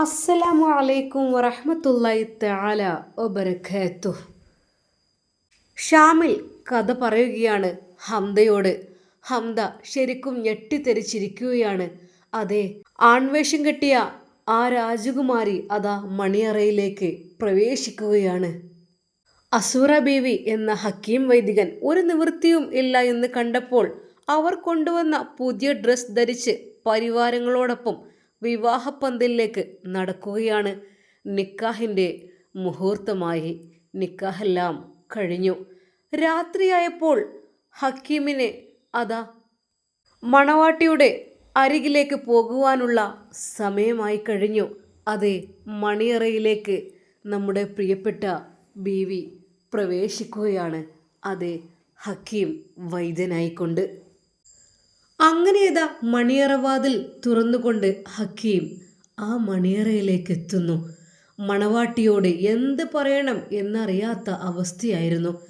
അസ്സലാമു അലൈക്കും വറഹ്മത്തുള്ളാഹി തആല ഒബരഖേത്തു ഷാമിൽ കഥ പറയുകയാണ് ഹംദയോട്. ഹംദ ശരിക്കും ഞെട്ടിത്തെറിച്ചിരിക്കുകയാണ്. അതെ ആൺവേഷം കെട്ടിയ ആ രാജകുമാരി അതാ മണിയറയിലേക്ക് പ്രവേശിക്കുകയാണ്. അസൂറ ബീവി എന്ന ഹക്കീം വൈദികൻ ഒരു നിവൃത്തിയും ഇല്ല എന്ന് കണ്ടപ്പോൾ അവർ കൊണ്ടുവന്ന പുതിയ ഡ്രസ് ധരിച്ച് പരിവാരങ്ങളോടൊപ്പം വിവാഹപ്പന്തലിലേക്ക് നടക്കുകയാണ്. നിക്കാഹിന്റെ മുഹൂർത്തമായി നിക്കാഹെല്ലാം കഴിഞ്ഞു. രാത്രിയായപ്പോൾ ഹക്കീമിനെ അതാ മണവാട്ടിയുടെ അരികിലേക്ക് പോകുവാനുള്ള സമയമായി കഴിഞ്ഞു. അതെ മണിയറയിലേക്ക് നമ്മുടെ പ്രിയപ്പെട്ട ബീവി പ്രവേശിക്കുകയാണ്. അതെ ഹക്കീം വൈദ്യനായിക്കൊണ്ട്. അങ്ങനെ ഇതാ മണിയറവാതിൽ തുറന്നുകൊണ്ട് ഹക്കീം ആ മണിയറയിലേക്ക് എത്തുന്നു മണവാട്ടിയോട് എന്ത് പറയണം എന്നറിയാത്ത അവസ്ഥയായിരുന്നു.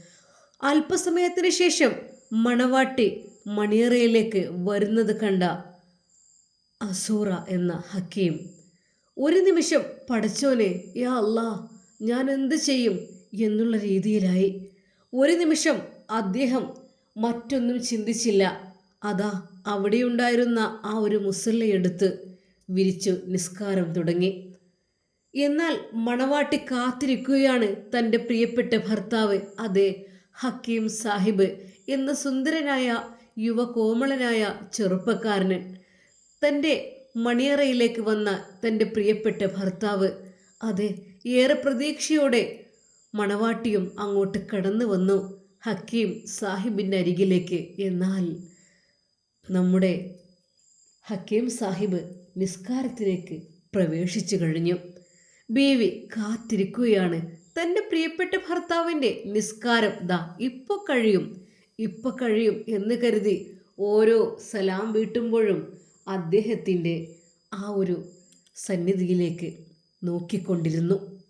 അല്പസമയത്തിന് ശേഷം മണവാട്ടി മണിയറയിലേക്ക് വരുന്നത് കണ്ട അസൂറ എന്ന ഹക്കീം ഒരു നിമിഷം പഠിച്ചോനെ യാ അല്ലാ ഞാൻ എന്ത് ചെയ്യും? എന്നുള്ള രീതിയിലായി. ഒരു നിമിഷം അദ്ദേഹം മറ്റൊന്നും ചിന്തിച്ചില്ല. അതാ അവിടെയുണ്ടായിരുന്ന ആ ഒരു മുസല്ലയെടുത്ത് വിരിച്ചു നിസ്കാരം തുടങ്ങി. എന്നാൽ മണവാട്ടി കാത്തിരിക്കുകയാണ് തന്റെ പ്രിയപ്പെട്ട ഭർത്താവ് അതെ ഹക്കീം സാഹിബ് എന്ന സുന്ദരനായ യുവകോമളനായ ചെറുപ്പക്കാരന് തന്റെ മണിയറയിലേക്ക് വന്ന തന്റെ പ്രിയപ്പെട്ട ഭർത്താവ് അതെ ഏറെ പ്രതീക്ഷയോടെ മണവാട്ടിയും അങ്ങോട്ട് കടന്നു വന്നു ഹക്കീം സാഹിബിന്റെ അരികിലേക്ക് എന്നാൽ നമ്മുടെ ഹക്കീം സാഹിബ് നിസ്കാരത്തിലേക്ക് പ്രവേശിച്ചു കഴിഞ്ഞു. ബീവി കാത്തിരിക്കുകയാണ്. തന്റെ പ്രിയപ്പെട്ട ഭർത്താവിന്റെ നിസ്കാരം ദാ ഇപ്പോൾ കഴിയും ഇപ്പോൾ കഴിയും എന്ന് കരുതി ഓരോ സലാം വീട്ടുമ്പോഴും അദ്ദേഹത്തിന്റെ ആ ഒരു സന്നിധിയിലേക്ക് നോക്കിക്കൊണ്ടിരുന്നു.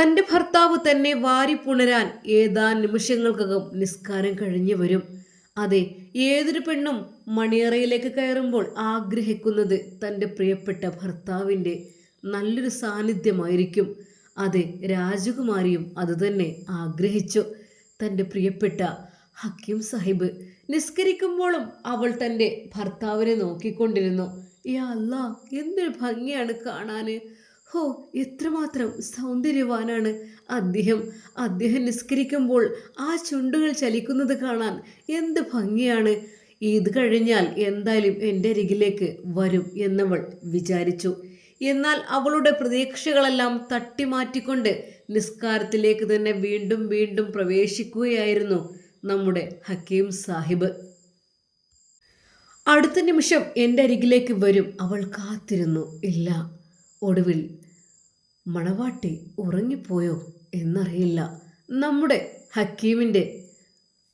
തന്റെ ഭർത്താവ് തന്നെ വാരിപ്പുണരാൻ ഏതാ നിമിഷങ്ങൾക്കകം നിസ്കാരം കഴിഞ്ഞു വരും. അതെ ഏതൊരു പെണ്ണും മണിയറയിലേക്ക് കയറുമ്പോൾ ആഗ്രഹിക്കുന്നത് തന്റെ പ്രിയപ്പെട്ട ഭർത്താവിന്റെ നല്ലൊരു സാന്നിധ്യമായിരിക്കും. അതെ രാജകുമാരിയും അതുതന്നെ ആഗ്രഹിച്ചു. തന്റെ പ്രിയപ്പെട്ട ഹക്കീം സാഹിബ് നിസ്കരിക്കുമ്പോഴും അവൾ തന്റെ ഭർത്താവിനെ നോക്കിക്കൊണ്ടിരുന്നു. യാ അല്ല എന്തൊരു ഭംഗിയാണ് കാണാൻ. ഹോ എത്രമാത്രം സൗന്ദര്യവാനാണ് അദ്ദേഹം. അദ്ദേഹം നിസ്കരിക്കുമ്പോൾ ആ ചുണ്ടുകൾ ചലിക്കുന്നത് കാണാൻ എന്ത് ഭംഗിയാണ്. ഇത് കഴിഞ്ഞാൽ എന്തായാലും എന്റെ അരികിലേക്ക് വരും എന്നവൾ വിചാരിച്ചു. എന്നാൽ അവളുടെ പ്രതീക്ഷകളെല്ലാം തട്ടിമാറ്റിക്കൊണ്ട് നിസ്കാരത്തിലേക്ക് തന്നെ വീണ്ടും വീണ്ടും പ്രവേശിക്കുകയായിരുന്നു നമ്മുടെ ഹക്കീം സാഹിബ്. അടുത്ത നിമിഷം എന്റെ അരികിലേക്ക് വരും. അവൾ കാത്തിരുന്നു. ഇല്ല ഒടുവിൽ മണവാട്ടി ഉറങ്ങിപ്പോയോ എന്നറിയില്ല. നമ്മുടെ ഹക്കീമിന്റെ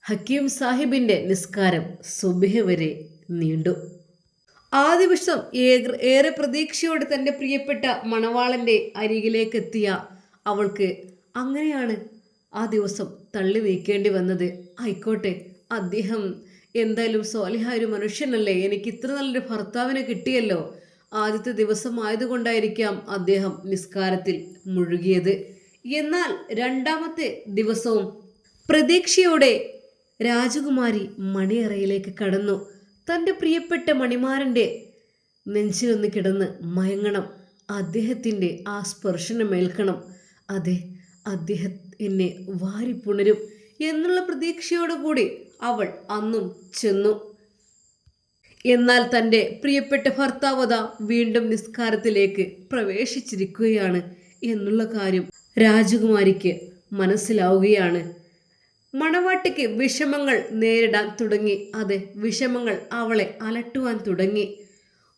ഹക്കീം സാഹിബിന്റെ നിസ്കാരം സുബിഹ വരെ നീണ്ടു. ആ ദിവസം ഏറെ പ്രതീക്ഷയോടെ തന്റെ പ്രിയപ്പെട്ട മണവാളന്റെ അരികിലേക്ക് എത്തിയ അവൾക്ക് അങ്ങനെയാണ് ആ ദിവസം തള്ളി നീക്കേണ്ടി വന്നത്. ആയിക്കോട്ടെ അദ്ദേഹം എന്തായാലും സോലിഹ ഒരു മനുഷ്യനല്ലേ. എനിക്ക് ഇത്ര നല്ലൊരു ഭർത്താവിനെ കിട്ടിയല്ലോ. ആദ്യത്തെ ദിവസം ആയതുകൊണ്ടായിരിക്കാം അദ്ദേഹം നിസ്കാരത്തിൽ മുഴുകിയത്. എന്നാൽ രണ്ടാമത്തെ ദിവസവും പ്രതീക്ഷയോടെ രാജകുമാരി മണിയറയിലേക്ക് കടന്നു. തന്റെ പ്രിയപ്പെട്ട മണിമാരന്റെ നെഞ്ചിലൊന്ന് കിടന്ന് മയങ്ങണം. അദ്ദേഹത്തിന്റെ ആ സ്പർശനമേൽക്കണം. അതെ അദ്ദേഹം എന്നെ വാരിപ്പുണരും എന്നുള്ള പ്രതീക്ഷയോടുകൂടി അവൾ അന്നും ചെന്നു. എന്നാൽ തന്റെ പ്രിയപ്പെട്ട ഭർത്താവത വീണ്ടും നിസ്കാരത്തിലേക്ക് പ്രവേശിച്ചിരിക്കുകയാണ് എന്നുള്ള കാര്യം രാജകുമാരിക്ക് മനസ്സിലാവുകയാണ്. മണവാട്ടിക്ക് വിഷമങ്ങൾ നേരിടാൻ തുടങ്ങി. അതെ വിഷമങ്ങൾ അവളെ അലട്ടുവാൻ തുടങ്ങി.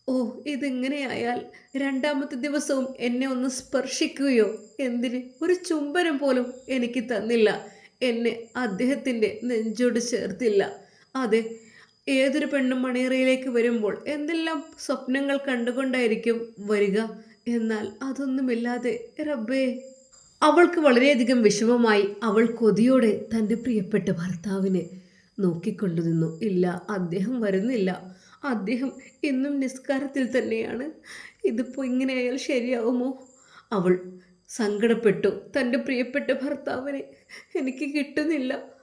ഓ ഇതെങ്ങനെയായാൽ രണ്ടാമത്തെ ദിവസവും എന്നെ ഒന്ന് സ്പർശിക്കുകയോ? എന്തിന്? ഒരു ചുംബനം പോലും എനിക്ക് തന്നില്ല. എന്നെ അദ്ദേഹത്തിന്റെ നെഞ്ചോട് ചേർത്തില്ല. അതെ ഏതൊരു പെണ്ണും മണിയറയിലേക്ക് വരുമ്പോൾ എന്തെല്ലാം സ്വപ്നങ്ങൾ കണ്ടുകൊണ്ടായിരിക്കും വരിക എന്നാൽ അതൊന്നുമില്ലാതെ റബ്ബേ. അവൾക്ക് വളരെയധികം വിഷമമായി അവൾ കൊതിയോടെ തന്റെ പ്രിയപ്പെട്ട ഭർത്താവിനെ നോക്കിക്കൊണ്ടു നിന്നു. ഇല്ല അദ്ദേഹം വരുന്നില്ല. അദ്ദേഹം എന്നും നിസ്കാരത്തിൽ തന്നെയാണ്. ഇതിപ്പോൾ ഇങ്ങനെയായാൽ ശരിയാവുമോ? അവൾ സങ്കടപ്പെട്ടു. തന്റെ പ്രിയപ്പെട്ട ഭർത്താവിനെ എനിക്ക് കിട്ടുന്നില്ല.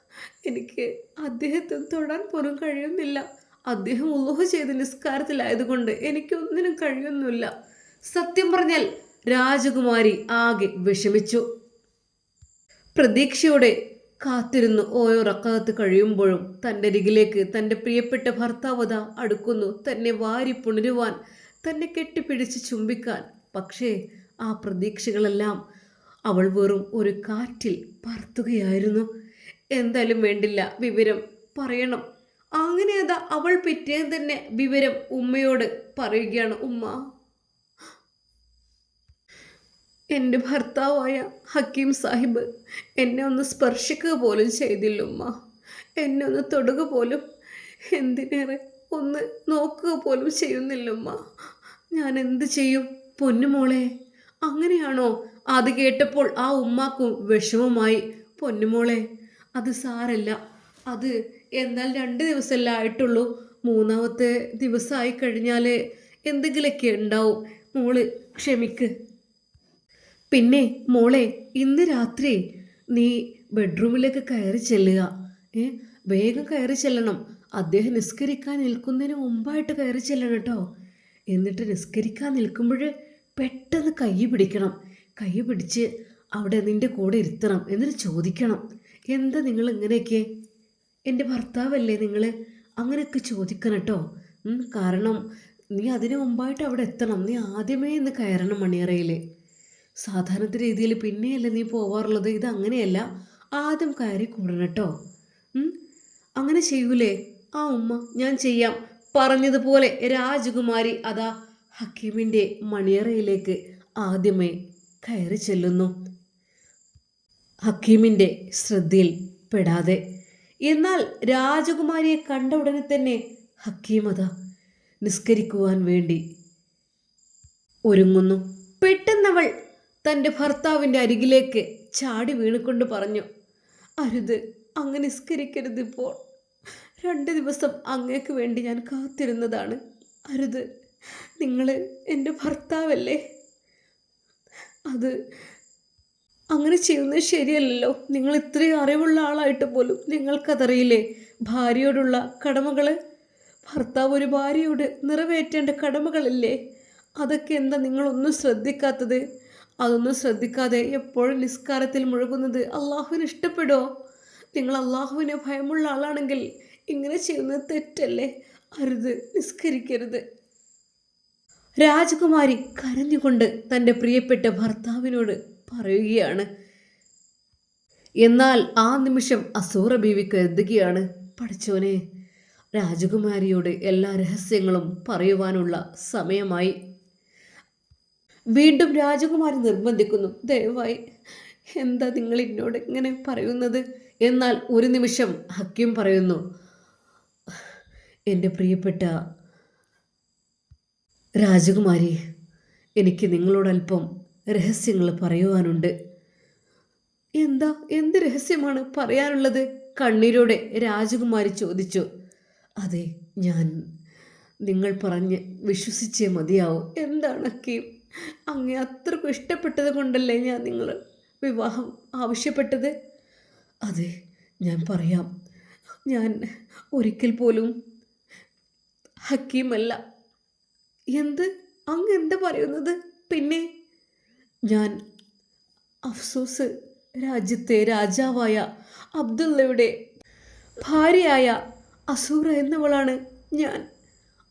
എനിക്ക് അദ്ദേഹത്തെ തൊടാൻ പോലും കഴിയുന്നില്ല. അദ്ദേഹം ഉള്ളൂഹ ചെയ്ത് നിസ്കാരത്തിലായതുകൊണ്ട് എനിക്കൊന്നിനും കഴിയുന്നില്ല. സത്യം പറഞ്ഞാൽ രാജകുമാരി ആകെ വിഷമിച്ചു. പ്രതീക്ഷയോടെ കാത്തിരുന്നു ഓരോ റക്കാത്ത് കഴിയുമ്പോഴും തന്റെ അരികിലേക്ക് തന്റെ പ്രിയപ്പെട്ട ഭർത്താവത അടുക്കുന്നു. തന്നെ വാരി പുണരുവാൻ തന്നെ കെട്ടിപ്പിടിച്ച് ചുംബിക്കാൻ. പക്ഷേ ആ പ്രതീക്ഷകളെല്ലാം അവൾ വെറും ഒരു കാറ്റിൽ പറത്തുകയായിരുന്നു. എന്തായാലും വേണ്ടില്ല വിവരം പറയണം. അങ്ങനെ അതാ അവൾ പിറ്റേന്ന് തന്നെ വിവരം ഉമ്മയോട് പറയുകയാണ് ഉമ്മ. എന്റെ ഭർത്താവായ ഹക്കീം സാഹിബ് എന്നെ ഒന്ന് സ്പർശിക്കുക പോലും ചെയ്തില്ല ഉമ്മ. എന്നെ ഒന്ന് തൊടുക പോലും എന്തിനേറെ ഒന്ന് നോക്കുക പോലും ചെയ്യുന്നില്ല ഉമ്മ. ഞാൻ എന്ത് ചെയ്യും? പൊന്നുമോളെ അങ്ങനെയാണോ? അത് കേട്ടപ്പോൾ ആ ഉമ്മാക്കും വിഷമമായി. പൊന്നുമോളെ അത് സാരല്ല. അത് എന്നാൽ രണ്ട് ദിവസമല്ല ആയിട്ടുള്ളൂ. മൂന്നാമത്തെ ദിവസമായി കഴിഞ്ഞാൽ എന്തെങ്കിലുമൊക്കെ ഉണ്ടാവും. മോൾ ക്ഷമിക്ക്. പിന്നെ മോളെ ഇന്ന് രാത്രി നീ ബെഡ്റൂമിലേക്ക് കയറി ചെല്ലുക. ഏ? വേഗം കയറി ചെല്ലണം. അദ്ദേഹം നിസ്കരിക്കാൻ നിൽക്കുന്നതിന് മുമ്പായിട്ട് കയറി ചെല്ലണം കേട്ടോ. എന്നിട്ട് നിസ്കരിക്കാൻ നിൽക്കുമ്പോൾ പെട്ടെന്ന് കൈ പിടിക്കണം. കൈ പിടിച്ച് അവിടെ നിന്റെ കൂടെ ഇരുത്തണം. എന്നിട്ട് ചോദിക്കണം. എന്താ നിങ്ങൾ ഇങ്ങനെയൊക്കെ? എന്റെ ഭർത്താവല്ലേ നിങ്ങൾ അങ്ങനെയൊക്കെ ചോദിക്കണം കേട്ടോ. കാരണം നീ അതിനു മുമ്പായിട്ട് അവിടെ എത്തണം. നീ ആദ്യമേ ഇന്ന് കയറണം മണിയറയിൽ സാധാരണ രീതിയിൽ പിന്നെയല്ലേ നീ പോവാറുള്ളത്? ഇത് അങ്ങനെയല്ല. ആദ്യം കയറി കൂടണം കേട്ടോ. അങ്ങനെ ചെയ്യൂലേ? ആ ഉമ്മ ഞാൻ ചെയ്യാം. പറഞ്ഞതുപോലെ രാജകുമാരി അതാ ഹക്കീമിന്റെ മണിയറയിലേക്ക് ആദ്യമേ കയറി ചെല്ലുന്നു. ഹക്കീമിന്റെ ശ്രദ്ധയിൽ പെടാതെ. എന്നാൽ രാജകുമാരിയെ കണ്ട ഉടനെ തന്നെ ഹക്കീമത നിസ്കരിക്കുവാൻ വേണ്ടി ഒരുങ്ങുന്നു. പെട്ടെന്നവൾ തന്റെ ഭർത്താവിന്റെ അരികിലേക്ക് ചാടി വീണുകൊണ്ട് പറഞ്ഞു അരുത് അങ്ങ് നിസ്കരിക്കരുത് ഇപ്പോൾ. രണ്ട് ദിവസം അങ്ങേക്ക് വേണ്ടി ഞാൻ കാത്തിരുന്നതാണ്. അരുത് നിങ്ങൾ എന്റെ ഭർത്താവല്ലേ? അത് അങ്ങനെ ചെയ്യുന്നത് ശരിയല്ലല്ലോ. നിങ്ങൾ ഇത്രയും അറിവുള്ള ആളായിട്ട് പോലും നിങ്ങൾക്കതറിയില്ലേ? ഭാര്യയോടുള്ള കടമകൾ ഭർത്താവ് ഒരു ഭാര്യയോട് നിറവേറ്റേണ്ട കടമകളില്ലേ? അതൊക്കെ എന്താ നിങ്ങളൊന്നും ശ്രദ്ധിക്കാത്തത്? അതൊന്നും ശ്രദ്ധിക്കാതെ എപ്പോഴും നിസ്കാരത്തിൽ മുഴുകുന്നത് അള്ളാഹുവിന് ഇഷ്ടപ്പെടുമോ നിങ്ങൾ അള്ളാഹുവിനെ ഭയമുള്ള ആളാണെങ്കിൽ ഇങ്ങനെ ചെയ്യുന്നത് തെറ്റല്ലേ? അരുത് നിസ്കരിക്കരുത്. രാജകുമാരി കരഞ്ഞുകൊണ്ട് തന്റെ പ്രിയപ്പെട്ട ഭർത്താവിനോട് പറയുകയാണ്. എന്നാൽ ആ നിമിഷം അസൂറ ബീവി കരുതുകയാണ് പഠിച്ചോനെ രാജകുമാരിയോട് എല്ലാ രഹസ്യങ്ങളും പറയുവാനുള്ള സമയമായി. വീണ്ടും രാജകുമാരി നിർബന്ധിക്കുന്നു. ദയവായി എന്താ നിങ്ങൾ എന്നോട് ഇങ്ങനെ പറയുന്നത്? എന്നാൽ ഒരു നിമിഷം ഹക്കിം പറയുന്നു എന്റെ പ്രിയപ്പെട്ട രാജകുമാരി എനിക്ക് നിങ്ങളോടല്പം രഹസ്യങ്ങൾ പറയുവാനുണ്ട്. എന്താ? എന്ത് രഹസ്യമാണ് പറയാനുള്ളത്? കണ്ണീരോടെ രാജകുമാരി ചോദിച്ചു. അതെ ഞാൻ നിങ്ങൾ പറഞ്ഞ് വിശ്വസിച്ചേ മതിയാവും. എന്താണ് ഹക്കീം അങ്ങേ അത്രക്കും ഇഷ്ടപ്പെട്ടത് കൊണ്ടല്ലേ ഞാൻ നിങ്ങൾ വിവാഹം ആവശ്യപ്പെട്ടത്? അതെ ഞാൻ പറയാം. ഞാൻ ഒരിക്കൽ പോലും ഹക്കീമല്ല. എന്ത്? അങ്ങ് എന്താ പറയുന്നത്? പിന്നെ ഞാൻ അഫ്സോസ് രാജ്യത്തെ രാജാവായ അബ്ദുള്ളയുടെ ഭാര്യയായ അസൂറ എന്നവളാണ് ഞാൻ.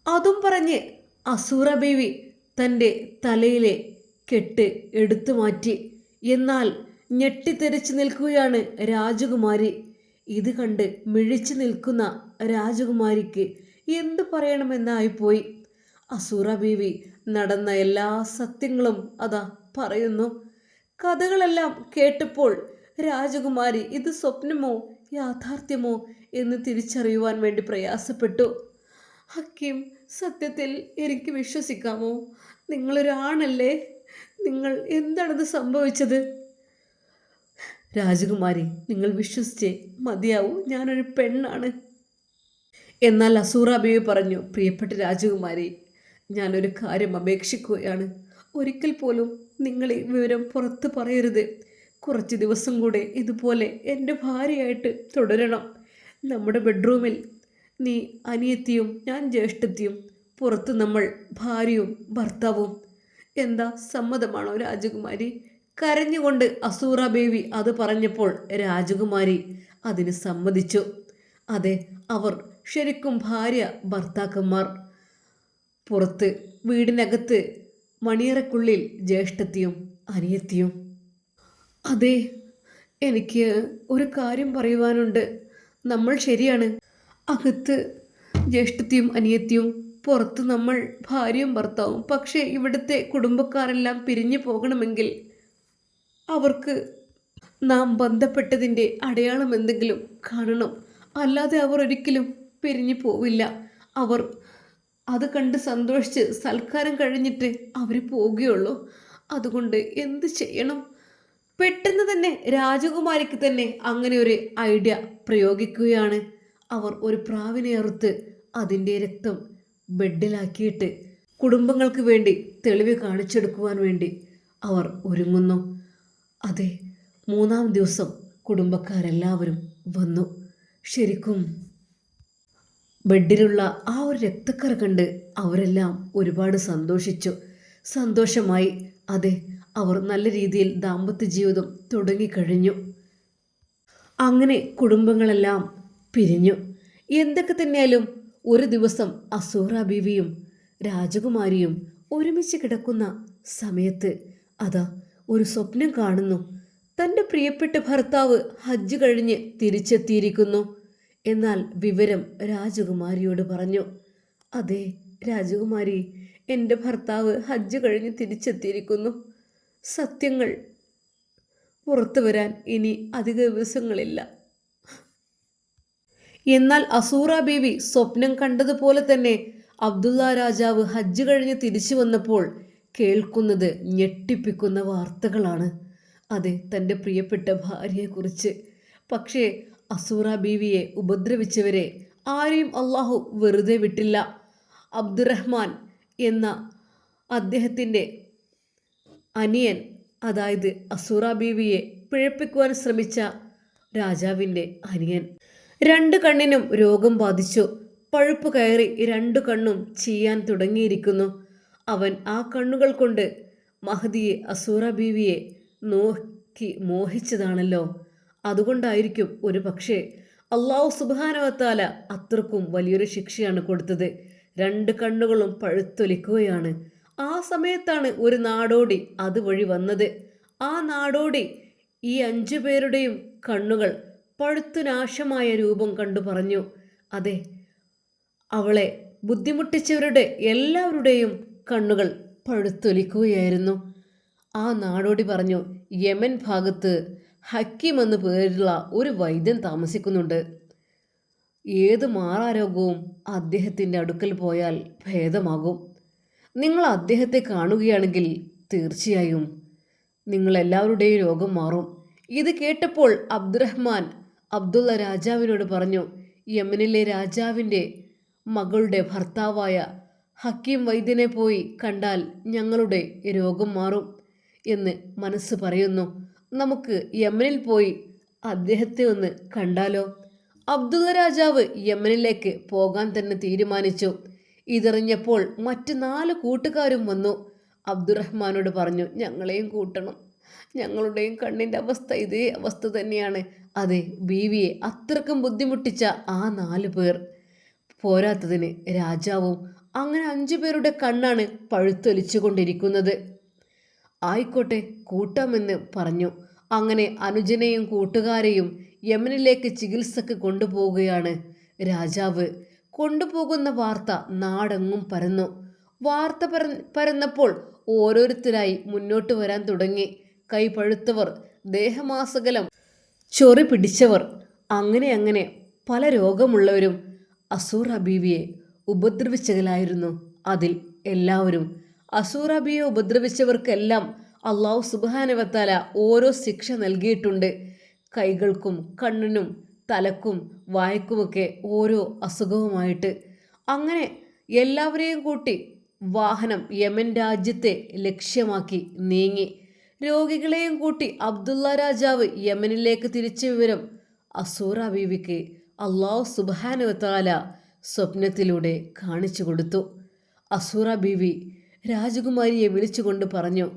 അതും പറഞ്ഞ് അസൂറ ബേബി തന്റെ തലയിലെ കെട്ട് എടുത്തു മാറ്റി. എന്നാൽ ഞെട്ടിത്തെറിച്ച് നിൽക്കുകയാണ് രാജകുമാരി. ഇത് കണ്ട് മിഴിച്ചു നിൽക്കുന്ന രാജകുമാരിക്ക് എന്തു പറയണമെന്നായിപ്പോയി. അസൂറ ബീവി നടന്ന എല്ലാ സത്യങ്ങളും അതാ പറയുന്നു. കഥകളെല്ലാം കേട്ടപ്പോൾ രാജകുമാരി ഇത് സ്വപ്നമോ യാഥാർത്ഥ്യമോ എന്ന് തിരിച്ചറിയുവാൻ വേണ്ടി പ്രയാസപ്പെട്ടു. ഹക്കീം സത്യത്തിൽ എനിക്ക് വിശ്വസിക്കാമോ? നിങ്ങളൊരാണല്ലേ? നിങ്ങൾ എന്താണത് സംഭവിച്ചത്? രാജകുമാരി നിങ്ങൾ വിശ്വസിച്ചേ മതിയാവൂ. ഞാനൊരു പെണ്ണാണ്. എന്നാൽ അസൂറ ബേബി പറഞ്ഞു പ്രിയപ്പെട്ട രാജകുമാരി ഞാനൊരു കാര്യം അപേക്ഷിക്കുകയാണ്. ഒരിക്കൽ പോലും നിങ്ങൾ ഈ വിവരം പുറത്ത് പറയരുത്. കുറച്ച് ദിവസം കൂടെ ഇതുപോലെ എന്റെ ഭാര്യയായിട്ട് തുടരണം. നമ്മുടെ ബെഡ്റൂമിൽ നീ അനിയത്തിയും ഞാൻ ജ്യേഷ്ഠത്തിയും പുറത്ത് നമ്മൾ ഭാര്യയും ഭർത്താവും. എന്താ സമ്മതമാണോ രാജകുമാരി? കരഞ്ഞുകൊണ്ട് അസൂറ ബേബി അത് പറഞ്ഞപ്പോൾ രാജകുമാരി അതിന് സമ്മതിച്ചു. അതെ അവർ ശരിക്കും ഭാര്യ ഭർത്താക്കന്മാർ. പുറത്ത് വീടിനകത്ത് മണിയറക്കുള്ളിൽ ജ്യേഷ്ഠത്തിയും അനിയത്തിയും. അതെ എനിക്ക് ഒരു കാര്യം പറയുവാനുണ്ട്. നമ്മൾ ശരിയാണ്. അകത്ത് ജ്യേഷ്ഠത്തിയും അനിയത്തിയും പുറത്ത് നമ്മൾ ഭാര്യയും ഭർത്താവും. പക്ഷേ ഇവിടുത്തെ കുടുംബക്കാരെല്ലാം പിരിഞ്ഞു പോകണമെങ്കിൽ അവർക്ക് നാം ബന്ധപ്പെട്ടതിന്റെ അടയാളം എന്തെങ്കിലും കാണണം. അല്ലാതെ അവർ ഒരിക്കലും പിരിഞ്ഞു പോവില്ല. അവർ അത് കണ്ട് സന്തോഷിച്ച് സൽക്കാരം കഴിഞ്ഞിട്ട് അവർ പോവുകയുള്ളൂ. അതുകൊണ്ട് എന്ത് ചെയ്യണം? പെട്ടെന്ന് തന്നെ രാജകുമാരിക്ക് തന്നെ അങ്ങനെ ഒരു ഐഡിയ പ്രയോഗിക്കുകയാണ്. അവർ ഒരു പ്രാവിനെ അറുത്ത് അതിന്റെ രക്തം ബെഡിലാക്കിയിട്ട് കുടുംബങ്ങൾക്ക് വേണ്ടി തെളിവ് കാണിച്ചെടുക്കുവാൻ വേണ്ടി അവർ ഒരുങ്ങുന്നു. അതെ മൂന്നാം ദിവസം കുടുംബക്കാരെല്ലാവരും വന്നു. ശരിക്കും ബെഡിലുള്ള ആ ഒരു രക്തക്കറ കണ്ട് അവരെല്ലാം ഒരുപാട് സന്തോഷിച്ചു. സന്തോഷമായി അതെ അവർ നല്ല രീതിയിൽ ദാമ്പത്യ ജീവിതം തുടങ്ങിക്കഴിഞ്ഞു. അങ്ങനെ കുടുംബങ്ങളെല്ലാം പിരിഞ്ഞു. എന്തൊക്കെ തന്നെയാലും ഒരു ദിവസം അസൂറ ബീവിയും രാജകുമാരിയും ഒരുമിച്ച് കിടക്കുന്ന സമയത്ത് അതാ ഒരു സ്വപ്നം കാണുന്നു. തന്റെ പ്രിയപ്പെട്ട ഭർത്താവ് ഹജ്ജ് കഴിഞ്ഞ് തിരിച്ചെത്തിയിരിക്കുന്നു. എന്നാൽ വിവരം രാജകുമാരിയോട് പറഞ്ഞു. അതെ രാജകുമാരി എന്റെ ഭർത്താവ് ഹജ്ജ് കഴിഞ്ഞ് തിരിച്ചെത്തിയിരിക്കുന്നു. സത്യങ്ങൾ പുറത്തു വരാൻ ഇനി അധിക ദിവസങ്ങളില്ല. എന്നാൽ അസൂറ ബീവി സ്വപ്നം കണ്ടതുപോലെ തന്നെ അബ്ദുള്ള രാജാവ് ഹജ്ജ് കഴിഞ്ഞ് തിരിച്ചു വന്നപ്പോൾ കേൾക്കുന്നത് ഞെട്ടിപ്പിക്കുന്ന വാർത്തകളാണ്. അതെ തന്റെ പ്രിയപ്പെട്ട ഭാര്യയെക്കുറിച്ച്. പക്ഷേ അസൂറ ബീവിയെ ഉപദ്രവിച്ചവരെ ആരെയും അള്ളാഹു വെറുതെ വിട്ടില്ല. അബ്ദുറഹ്മാൻ എന്ന അദ്ദേഹത്തിന്റെ അനിയൻ അതായത് അസൂറ ബീവിയെ പിഴപ്പിക്കുവാൻ ശ്രമിച്ച രാജാവിന്റെ അനിയൻ. രണ്ട് കണ്ണിനും രോഗം ബാധിച്ചു. പഴുപ്പ് കയറി രണ്ടു കണ്ണും ചെയ്യാൻ തുടങ്ങിയിരിക്കുന്നു. അവൻ ആ കണ്ണുകൾ കൊണ്ട് മഹദിയെ അസൂറ ബീവിയെ നോക്കി മോഹിച്ചതാണല്ലോ. അതുകൊണ്ടായിരിക്കും ഒരു പക്ഷേ അള്ളാഹു സുബാനവത്താല അത്രക്കും വലിയൊരു ശിക്ഷയാണ് കൊടുത്തത്. രണ്ട് കണ്ണുകളും പഴുത്തൊലിക്കുകയാണ്. ആ സമയത്താണ് ഒരു നാടോടി അതുവഴി വന്നത്. ആ നാടോടി ഈ അഞ്ചു പേരുടെയും കണ്ണുകൾ പഴുത്തുനാശമായ രൂപം കണ്ടു പറഞ്ഞു. അതെ അവളെ ബുദ്ധിമുട്ടിച്ചവരുടെ എല്ലാവരുടെയും കണ്ണുകൾ പഴുത്തൊലിക്കുകയായിരുന്നു. ആ നാടോടി പറഞ്ഞു യമൻ ഭാഗത്ത് ഹക്കീം എന്നു പേരുള്ള ഒരു വൈദ്യൻ താമസിക്കുന്നുണ്ട്. ഏത് മാറാരോഗവും അദ്ദേഹത്തിന്റെ അടുക്കൽ പോയാൽ ഭേദമാകും. നിങ്ങൾ അദ്ദേഹത്തെ കാണുകയാണെങ്കിൽ തീർച്ചയായും നിങ്ങളെല്ലാവരുടെയും രോഗം മാറും. ഇത് കേട്ടപ്പോൾ അബ്ദുറഹ്മാൻ അബ്ദുള്ള രാജാവിനോട് പറഞ്ഞു യമനിലെ രാജാവിന്റെ മകളുടെ ഭർത്താവായ ഹക്കീം വൈദ്യനെ പോയി കണ്ടാൽ ഞങ്ങളുടെ രോഗം മാറും എന്ന് മനസ്സ് പറയുന്നു. നമുക്ക് യമനിൽ പോയി അദ്ദേഹത്തെ ഒന്ന് കണ്ടാലോ? അബ്ദുള്ള രാജാവ് യമനിലേക്ക് പോകാൻ തന്നെ തീരുമാനിച്ചു. ഇതറിഞ്ഞപ്പോൾ മറ്റു നാല് കൂട്ടുകാരും വന്നു. അബ്ദുറഹ്മാനോട് പറഞ്ഞു ഞങ്ങളെയും കൂട്ടണം. ഞങ്ങളുടെയും കണ്ണിന്റെ അവസ്ഥ ഇതേ അവസ്ഥ തന്നെയാണ്. അതെ ബീവിയെ അത്രക്കും ബുദ്ധിമുട്ടിച്ച ആ നാല് പേർ. പോരാത്തതിന് രാജാവും അങ്ങനെ അഞ്ചു പേരുടെ കണ്ണാണ് പഴുത്തൊലിച്ചു കൊണ്ടിരിക്കുന്നത് ആയിക്കോട്ടെ കൂട്ടാമെന്ന് പറഞ്ഞു. അങ്ങനെ അനുജനെയും കൂട്ടുകാരെയും യമനിലേക്ക് ചികിത്സക്ക് കൊണ്ടുപോവുകയാണ് രാജാവ്. കൊണ്ടുപോകുന്ന വാർത്ത നാടെങ്ങും പരന്നു. വാർത്ത പര പരന്നപ്പോൾ ഓരോരുത്തരായി മുന്നോട്ട് വരാൻ തുടങ്ങി. കൈപഴുത്തവർ ദേഹമാസകലം ചൊറി പിടിച്ചവർ അങ്ങനെ അങ്ങനെ പല രോഗമുള്ളവരും അസൂർ ഹബീബിയെ ഉപദ്രവിച്ചതിലായിരുന്നു അതിൽ എല്ലാവരും. അസൂർ ഹബിയെ ഉപദ്രവിച്ചവർക്കെല്ലാം അള്ളാഹു സുബാനവത്താല ഓരോ ശിക്ഷ നൽകിയിട്ടുണ്ട്. കൈകൾക്കും കണ്ണിനും തലക്കും വായക്കുമൊക്കെ ഓരോ അസുഖവുമായിട്ട്. അങ്ങനെ എല്ലാവരെയും കൂട്ടി വാഹനം യമൻ രാജ്യത്തെ ലക്ഷ്യമാക്കി നീങ്ങി. രോഗികളെയും കൂട്ടി അബ്ദുള്ള രാജാവ് യമനിലേക്ക് തിരിച്ച വിവരം അസൂറ ബീവിക്ക് അള്ളാഹു സുബാനുവത്താല സ്വപ്നത്തിലൂടെ കാണിച്ചു കൊടുത്തു. അസൂറ ബീവി രാജകുമാരിയെ വിളിച്ചുകൊണ്ട് പറഞ്ഞു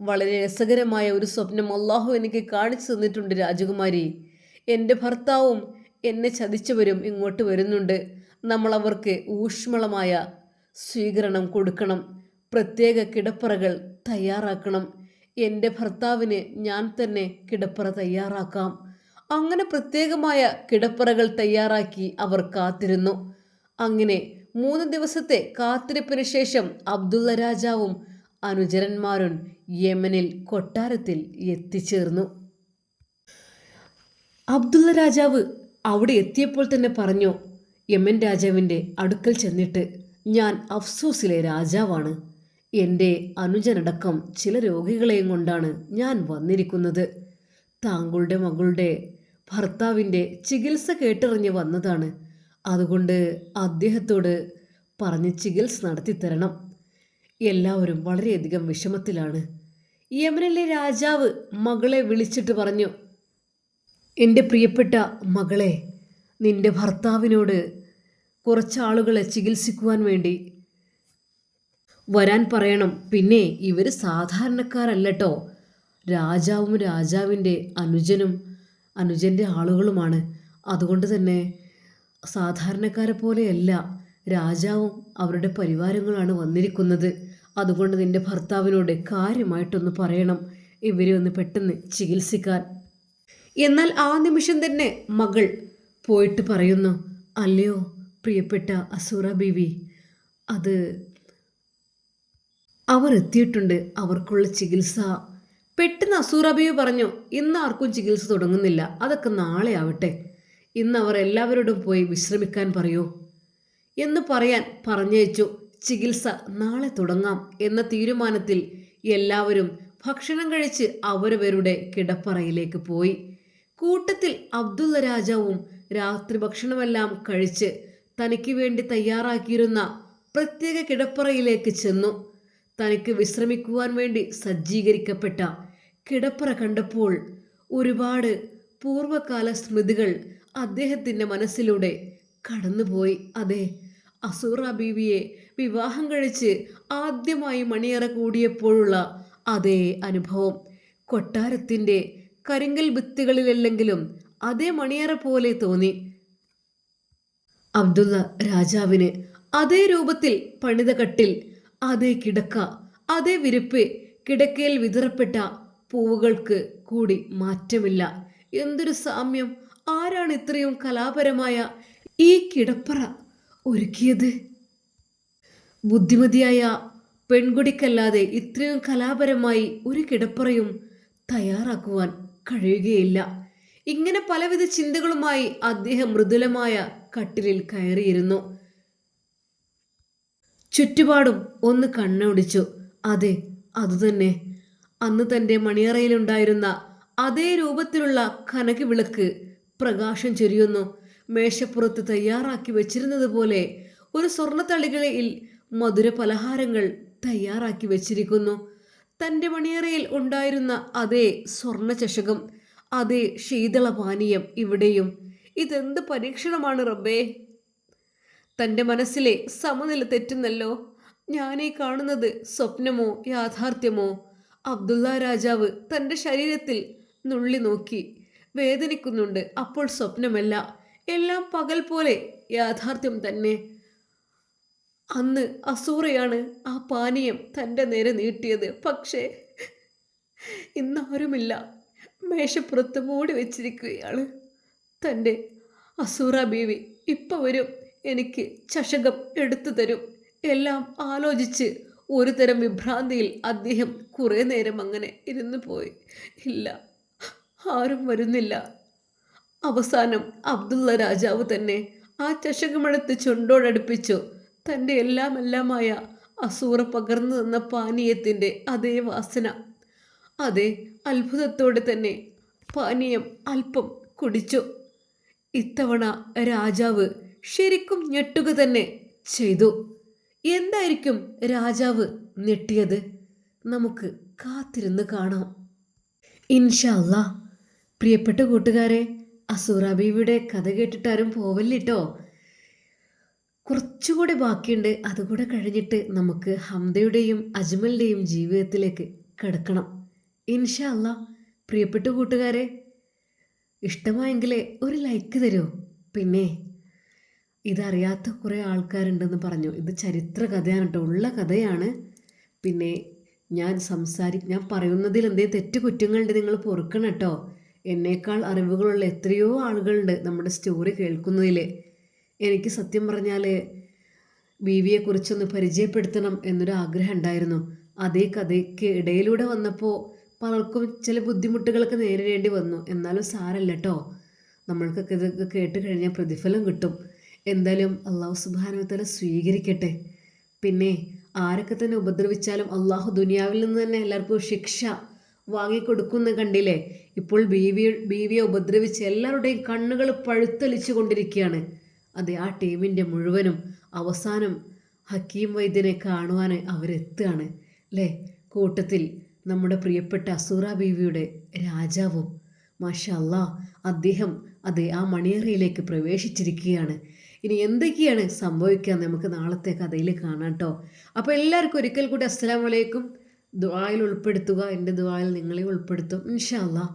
വളരെ രസകരമായ ഒരു സ്വപ്നം അള്ളാഹു എനിക്ക് കാണിച്ചു തന്നിട്ടുണ്ട് രാജകുമാരി. എന്റെ ഭർത്താവും എന്നെ ചതിച്ചവരും ഇങ്ങോട്ട് വരുന്നുണ്ട്. നമ്മൾ അവർക്ക് ഊഷ്മളമായ സ്വീകരണം കൊടുക്കണം. പ്രത്യേക കിടപ്പറകൾ തയ്യാറാക്കണം. എന്റെ ഭർത്താവിന് ഞാൻ തന്നെ കിടപ്പറ തയ്യാറാക്കാം. അങ്ങനെ പ്രത്യേകമായ കിടപ്പറകൾ തയ്യാറാക്കി അവർ കാത്തിരുന്നു. അങ്ങനെ മൂന്ന് ദിവസത്തെ കാത്തിരിപ്പിന് ശേഷം അബ്ദുള്ള രാജാവും അനുചരന്മാരും യമനിൽ കൊട്ടാരത്തിൽ എത്തിച്ചേർന്നു. അബ്ദുള്ള രാജാവ് അവിടെ എത്തിയപ്പോൾ തന്നെ പറഞ്ഞു യമൻ രാജാവിന്റെ അടുക്കൽ ചെന്നിട്ട് ഞാൻ അഫ്സൂസിലെ രാജാവാണ്. എന്റെ അനുജനടക്കം ചില രോഗികളെയും കൊണ്ടാണ് ഞാൻ വന്നിരിക്കുന്നത്. താങ്കളുടെ മകളുടെ ഭർത്താവിന്റെ ചികിത്സ കേട്ടറിഞ്ഞ് വന്നതാണ്. അതുകൊണ്ട് അദ്ദേഹത്തോട് പറഞ്ഞ് ചികിത്സ നടത്തിത്തരണം എല്ലാവരും വളരെയധികം വിഷമത്തിലാണ്. യമനിലെ രാജാവ് മകളെ വിളിച്ചിട്ട് പറഞ്ഞു എന്റെ പ്രിയപ്പെട്ട മകളെ നിന്റെ ഭർത്താവിനോട് കുറച്ചാളുകളെ ചികിത്സിക്കുവാൻ വേണ്ടി വരാൻ പറയണം. പിന്നെ ഇവർ സാധാരണക്കാരല്ലട്ടോ. രാജാവും രാജാവിന്റെ അനുജനും അനുജന്റെ ആളുകളുമാണ്. അതുകൊണ്ട് തന്നെ സാധാരണക്കാരെ പോലെയല്ല. രാജാവും അവരുടെ പരിവാരങ്ങളാണ് വന്നിരിക്കുന്നത്. അതുകൊണ്ട് നിന്റെ ഭർത്താവിനോട് കാര്യമായിട്ടൊന്ന് പറയണം. ഇവരെ ഒന്ന് പെട്ടെന്ന് ചികിത്സിക്കാൻ. എന്നാൽ ആ നിമിഷം തന്നെ മകൾ പോയിട്ട് പറയുന്നു അല്ലയോ പ്രിയപ്പെട്ട അസൂറ ബീവി അത് അവർ എത്തിയിട്ടുണ്ട്. അവർക്കുള്ള ചികിത്സ. പെട്ടെന്ന് അസൂറ പറഞ്ഞു ഇന്ന് ആർക്കും ചികിത്സ തുടങ്ങുന്നില്ല. അതൊക്കെ നാളെ ആവട്ടെ. ഇന്ന് അവർ എല്ലാവരോടും പോയി വിശ്രമിക്കാൻ പറയൂ എന്ന് പറയാൻ പറഞ്ഞയച്ചു. ചികിത്സ നാളെ തുടങ്ങാം എന്ന തീരുമാനത്തിൽ എല്ലാവരും ഭക്ഷണം കഴിച്ച് അവരവരുടെ കിടപ്പറയിലേക്ക് പോയി. കൂട്ടത്തിൽ അബ്ദുള്ള രാജാവും രാത്രി ഭക്ഷണമെല്ലാം കഴിച്ച് തനിക്ക് വേണ്ടി തയ്യാറാക്കിയിരുന്ന പ്രത്യേക കിടപ്പറയിലേക്ക് ചെന്നു. തനിക്ക് വിശ്രമിക്കുവാൻ വേണ്ടി സജ്ജീകരിക്കപ്പെട്ട കിടപ്പറ കണ്ടപ്പോൾ ഒരുപാട് പൂർവകാല സ്മൃതികൾ അദ്ദേഹത്തിന്റെ മനസ്സിലൂടെ കടന്നുപോയി. അതെ അസൂറ ബീവിയെ വിവാഹം കഴിച്ച് ആദ്യമായി മണിയറ കൂടിയപ്പോഴുള്ള അതേ അനുഭവം. കൊട്ടാരത്തിന്റെ കരിങ്കൽ ഭിത്തികളിലല്ലെങ്കിലും അതേ മണിയറ പോലെ തോന്നി. അബ്ദുള്ള രാജാവിന് അതേ രൂപത്തിൽ പണിത കട്ടിൽ അതേ കിടക്ക അതേ വിരിപ്പ് കിടക്കയിൽ വിതറപ്പെട്ട പൂവുകൾക്ക് കൂടി മാറ്റമില്ല. എന്തൊരു സാമ്യം! ആരാണ് ഇത്രയും കലാപരമായ ഈ കിടപ്പറ ഒരുക്കിയത്? ബുദ്ധിമതിയായ പെൺകുടിക്കല്ലാതെ ഇത്രയും കലാപരമായി ഒരു കിടപ്പറയും തയ്യാറാക്കുവാൻ കഴിയുകയില്ല. ഇങ്ങനെ പലവിധ ചിന്തകളുമായി അദ്ദേഹം മൃദുലമായ കട്ടിലിൽ കയറിയിരുന്നു. ചുറ്റുപാടും ഒന്ന് കണ്ണോടിച്ചു. അതെ അതുതന്നെ. അന്ന് തന്റെ മണിയറയിലുണ്ടായിരുന്ന അതേ രൂപത്തിലുള്ള കനക് വിളക്ക് പ്രകാശം ചൊരിയുന്നു. മേശപ്പുറത്ത് തയ്യാറാക്കി വെച്ചിരുന്നത് പോലെ ഒരു സ്വർണത്തളികളിൽ മധുര പലഹാരങ്ങൾ തയ്യാറാക്കി വെച്ചിരിക്കുന്നു. തന്റെ മണിയറയിൽ ഉണ്ടായിരുന്ന അതേ സ്വർണ ചഷകം അതേ ശീതളപാനീയം ഇവിടെയും. ഇതെന്ത് പരീക്ഷണമാണ് റബ്ബേ? തന്റെ മനസ്സിലെ സമനില തെറ്റുന്നല്ലോ. ഞാനീ കാണുന്നത് സ്വപ്നമോ യാഥാർത്ഥ്യമോ? അബ്ദുള്ള രാജാവ് തന്റെ ശരീരത്തിൽ നുള്ളി നോക്കി വേദനിക്കുന്നുണ്ട്. അപ്പോൾ സ്വപ്നമല്ല. എല്ലാം പകൽ പോലെ യാഥാർത്ഥ്യം തന്നെ. അന്ന് അസൂറയാണ് ആ പാനീയം തന്റെ നേരെ നീട്ടിയത്. പക്ഷേ ഇന്നാരുമില്ല. മേശപ്പുറത്ത് മൂടി വെച്ചിരിക്കുകയാണ് തന്റെ അസൂറ ബീവി. ഇപ്പം വരും. എനിക്ക് ചഷകം എടുത്തു തരും. എല്ലാം ആലോചിച്ച് ഒരു തരം വിഭ്രാന്തിയിൽ അദ്ദേഹം കുറേ നേരം അങ്ങനെ ഇരുന്നു പോയി. ഇല്ല. ആരും വരുന്നില്ല. അവസാനം അബ്ദുള്ള രാജാവ് തന്നെ ആ ചഷകമെടുത്ത് ചുണ്ടോടടുപ്പിച്ചു. തന്റെ എല്ലാം എല്ലാമായ അസൂറ പകർന്നു തന്ന പാനീയത്തിന്റെ അതേ വാസന. അതേ അത്ഭുതത്തോടെ തന്നെ പാനീയം അല്പം കുടിച്ചു. ഇത്തവണ രാജാവ് ശരിക്കും ഞെട്ടുക തന്നെ ചെയ്തു. എന്തായിരിക്കും രാജാവ് ഞെട്ടിയത്? നമുക്ക് കാത്തിരുന്ന് കാണാം. ഇൻഷല്ല പ്രിയപ്പെട്ട കൂട്ടുകാരെ അസൂറ ബീവിയുടെ കഥ കേട്ടിട്ടാരും പോവല്ലിട്ടോ? കുറച്ചുകൂടെ ബാക്കിയുണ്ട്. അതുകൂടെ കഴിഞ്ഞിട്ട് നമുക്ക് ഹംദയുടെയും അജ്മലിന്റെയും ജീവിതത്തിലേക്ക് കിടക്കണം. ഇൻഷാ അല്ല പ്രിയപ്പെട്ട കൂട്ടുകാരെ ഇഷ്ടമായെങ്കിൽ ഒരു ലൈക്ക് തരുമോ പിന്നെ ഇതറിയാത്ത കുറേ ആൾക്കാരുണ്ടെന്ന് പറഞ്ഞു. ഇത് ചരിത്ര കഥയാണ് കേട്ടോ. ഉള്ള കഥയാണ്. പിന്നെ ഞാൻ സംസാരി ഞാൻ പറയുന്നതിൽ എന്തേ തെറ്റ് കുറ്റങ്ങളുണ്ട് നിങ്ങൾ പൊറുക്കണം കേട്ടോ. എന്നേക്കാൾ അറിവുകളുള്ള എത്രയോ ആളുകളുണ്ട് നമ്മുടെ സ്റ്റോറി കേൾക്കുന്നതിൽ എനിക്ക് സത്യം പറഞ്ഞാൽ ബീവിയെക്കുറിച്ചൊന്ന് പരിചയപ്പെടുത്തണം എന്നൊരു ആഗ്രഹം ഉണ്ടായിരുന്നു. അതേ കഥയ്ക്ക് ഇടയിലൂടെ വന്നപ്പോൾ പലർക്കും ചില ബുദ്ധിമുട്ടുകളൊക്കെ നേരിടേണ്ടി വന്നു. എന്നാലും സാരല്ല കേട്ടോ നമ്മൾക്കൊക്കെ ഇതൊക്കെ കേട്ട് കഴിഞ്ഞാൽ പ്രതിഫലം കിട്ടും. എന്തായാലും അള്ളാഹു സുബാനുത്തല സ്വീകരിക്കട്ടെ. പിന്നെ ആരൊക്കെ തന്നെ ഉപദ്രവിച്ചാലും അള്ളാഹു ദുനിയാവിൽ നിന്ന് തന്നെ എല്ലാവർക്കും ശിക്ഷ വാങ്ങിക്കൊടുക്കുന്ന കണ്ടില്ലേ? ഇപ്പോൾ ബീവി ബീവിയെ ഉപദ്രവിച്ച് എല്ലാവരുടെയും കണ്ണുകൾ പഴുത്തലിച്ചു കൊണ്ടിരിക്കുകയാണ് അതെ ആ ടീമിന്റെ മുഴുവനും അവസാനം ഹക്കീം വൈദ്യനെ കാണുവാൻ അവരെത്തുകയാണ്. അല്ലേ കൂട്ടത്തിൽ നമ്മുടെ പ്രിയപ്പെട്ട അസൂറ ബീവിയുടെ രാജാവും മാഷല്ല അദ്ദേഹം അതെ ആ മണിയറയിലേക്ക് പ്രവേശിച്ചിരിക്കുകയാണ്. ഇനി എന്തൊക്കെയാണ് സംഭവിക്കുക നമുക്ക് നാളത്തെ കഥയിൽ കാണാം കേട്ടോ. അപ്പോൾ എല്ലാവർക്കും ഒരിക്കൽ കൂടി അസ്സലാമലൈക്കും ദുബായിൽ ഉൾപ്പെടുത്തുക എന്റെ ദുബായിൽ നിങ്ങളെ ഉൾപ്പെടുത്തും. ഇൻഷാ അല്ലാ